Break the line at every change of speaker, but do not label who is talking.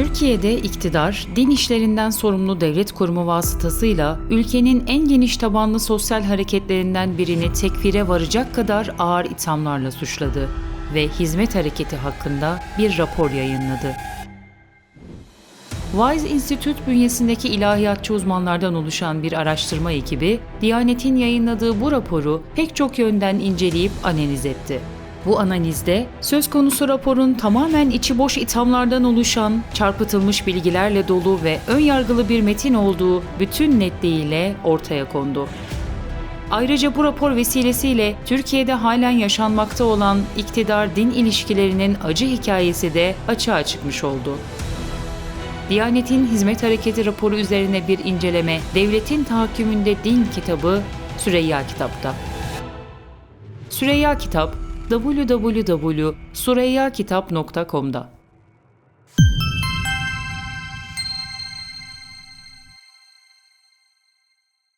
Türkiye'de iktidar, din işlerinden sorumlu devlet kurumu vasıtasıyla ülkenin en geniş tabanlı sosyal hareketlerinden birini tekfire varacak kadar ağır ithamlarla suçladı ve hizmet hareketi hakkında bir rapor yayınladı. Wise Institute bünyesindeki ilahiyatçı uzmanlardan oluşan bir araştırma ekibi, Diyanet'in yayınladığı bu raporu pek çok yönden inceleyip analiz etti. Bu analizde söz konusu raporun tamamen içi boş ithamlardan oluşan, çarpıtılmış bilgilerle dolu ve ön yargılı bir metin olduğu bütün netliğiyle ortaya kondu. Ayrıca bu rapor vesilesiyle Türkiye'de halen yaşanmakta olan iktidar-din ilişkilerinin acı hikayesi de açığa çıkmış oldu. Diyanet'in Hizmet Hareketi raporu üzerine bir inceleme Devletin Tahakkümünde Din kitabı Süreyya Kitap'ta. Süreyya Kitap www.sureyyakitap.com'da